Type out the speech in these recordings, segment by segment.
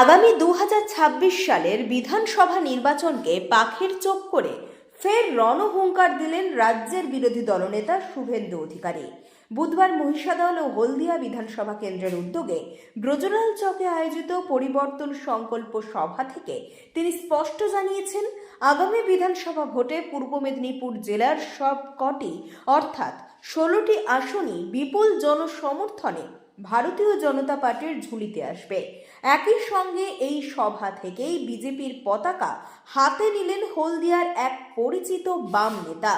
আগামী দু হাজার ছাব্বিশ সালের বিধানসভা নির্বাচনকে পাখির চোখ করে ফের রণহুঙ্কার দিলেন রাজ্যের বিরোধী দলনেতা শুভেন্দু অধিকারী। বুধবার মহিষাদল ও হলদিয়া বিধানসভা কেন্দ্রের উদ্যোগে ব্রজলাল চকে আয়োজিত পরিবর্তন সংকল্প সভা থেকে তিনি স্পষ্ট জানিয়েছেন, আগামী বিধানসভা ভোটে পূর্ব মেদিনীপুর জেলার সব কটি অর্থাৎ ষোলোটি আসনই বিপুল জনসমর্থনে ভারতীয় জনতা পার্টির ঝুলিতে আসবে। একই সঙ্গে এই সভা থেকেই বিজেপির পতাকা হাতে নিলেন হলদিয়ার এক পরিচিত বাম নেতা।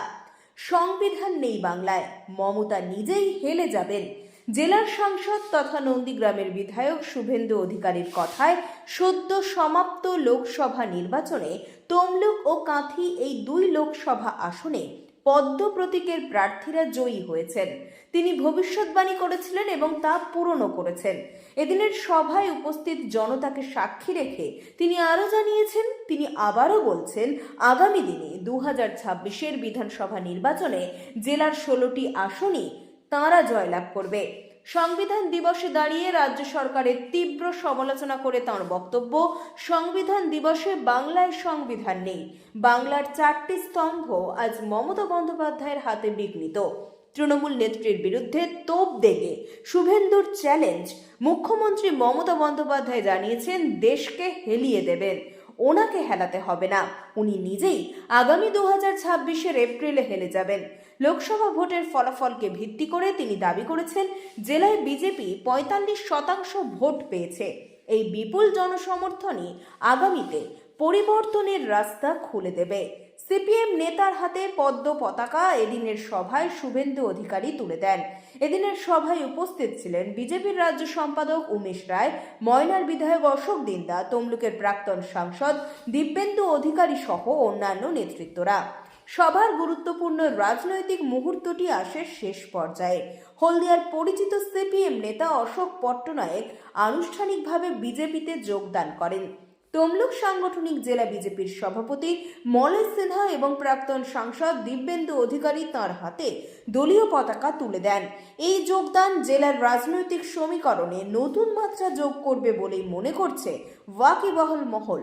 সংবিধান নেই বাংলায়, মমতা নিজেই হেলে যাবেন। জেলার সাংসদ তথা নন্দীগ্রামের বিধায়ক শুভেন্দু অধিকারীর কথায়, সদ্য সমাপ্ত লোকসভা নির্বাচনে তমলুক ও কাঁথি এই দুই লোকসভা আসনে পদ্ম প্রতীকের প্রার্থীরা জয়ী হয়েছেন। তিনি ভবিষ্যৎবাণী করেছিলেন এবং তা পূরণও করেছেন। এদিনের সভায় উপস্থিত জনতাকে সাক্ষী রেখে তিনি আরও জানিয়েছেন, তিনি আবারও বলছেন, আগামী দিনে দু হাজার বিধানসভা নির্বাচনে জেলার ষোলোটি আসনই তাঁরা জয়লাভ করবে। সংবিধান দিবসে দাঁড়িয়ে রাজ্য সরকারের তীব্র সমালোচনা করে তাঁর বক্তব্য, সংবিধান দিবসে বাংলায় সংবিধান নেই। বাংলার চারটি স্তম্ভ আজ মমতা বন্দ্যোপাধ্যায়ের হাতে বিঘ্নিত। তৃণমূল নেত্রীর বিরুদ্ধে তোপ দেগে। শুভেন্দুর চ্যালেঞ্জ, মুখ্যমন্ত্রী মমতা বন্দ্যোপাধ্যায় জানিয়েছেন, দেশকে হেলিয়ে দেবেন। ওনাকে হেলাতে হবে না। উনি নিজেই আগামী দু হাজার ছাব্বিশের এপ্রিলে হেলে যাবেন। লোকসভা ভোটের ফলাফলকে ভিত্তি করে তিনি দাবি করেছেন, জেলায় বিজেপি পঁয়তাল্লিশ শতাংশ ভোট পেয়েছে। এই বিপুল জনসমর্থনই আগামীতে পরিবর্তনের রাস্তা খুলে দেবে। সিপিএম নেতার হাতে পদ্ম পতাকা এদিনের সভায় শুভেন্দু অধিকারী তুলে দেন। এদিনের সভায় উপস্থিত ছিলেন বিজেপির রাজ্য সম্পাদক উমেশ রায়, ময়নার বিধায়ক অশোক দিন্দা তমলুকের প্রাক্তন সাংসদ দিব্যেন্দু অধিকারী সহ অন্যান্য নেতৃত্বরা। সভার গুরুত্বপূর্ণ রাজনৈতিক মুহূর্তটি আসে শেষ পর্যায়ে। হলদিয়ার পরিচিত সিপিএম নেতা অশোক পট্টনায়ক আনুষ্ঠানিকভাবে বিজেপিতে যোগদান করেন। তমলুক সাংগঠনিক জেলা বিজেপির সভাপতি মলেশ সিনহা এবং প্রাক্তন সাংসদ দিব্যেন্দু অধিকারী তাঁর হাতে দলীয় পতাকা তুলে দেন। এই যোগদান জেলার রাজনৈতিক সমীকরণে নতুন মাত্রা যোগ করবে বলেই মনে করছে ওয়াকিবহল মহল।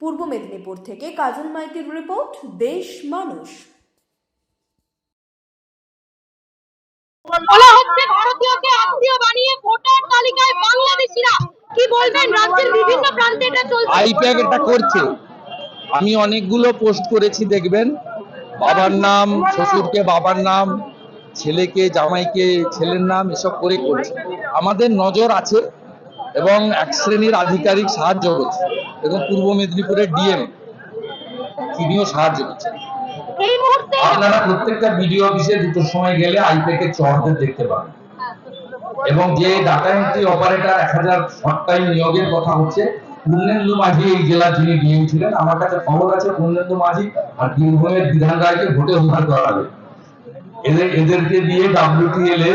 পূর্ব মেদিনীপুর থেকে কাজল মাইতির রিপোর্ট, দেশ মানুষ। বলা হচ্ছে ভারতীয়কে আত্মীয় বানিয়ে ভোটার তালিকায় বাংলাদেশিরা। কি বলবেন? রাজ্যের বিভিন্ন প্রান্তে এটা চলছে। আইপ্যাক এটা করছে। আমি অনেকগুলো পোস্ট করেছি দেখবেন। বাবার নাম শ্বশুরকে বাবার নাম ছেলেকে জামাইকে ছেলের নাম এসব করে করছে। আমাদের নজর আছে এবং এক শ্রেণির আধিকারিক সাহায্য করছে। এবং পূর্ব মেদিনীপুরের ডিএম তিনিও সাহায্য করছেন আপনারা প্রত্যেকটা বিডিও অফিসে দুটোর সময় গেলে আইপ্যাক এর চড়দের দেখতে পাবেন এবং যে ডাটা এন্ট্রি অপারেটর এক হাজার শর্ট টাইম নিয়োগের কথা হচ্ছে, পূর্ণেন্দু মাঝি এই জেলার যিনি ডিএম ছিলেন, আমার কাছে খবর আছে, পূর্ণেন্দু মাঝি আর বীরভূমের বিধান রায়কে ভোটে উদ্ধার করাবে এদের, এদেরকে দিয়ে ডাব্লিউটিএল এ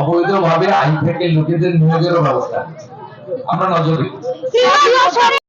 অবৈধভাবে থেকে লোকেদের নিয়োগেরও ব্যবস্থা আমরা নজর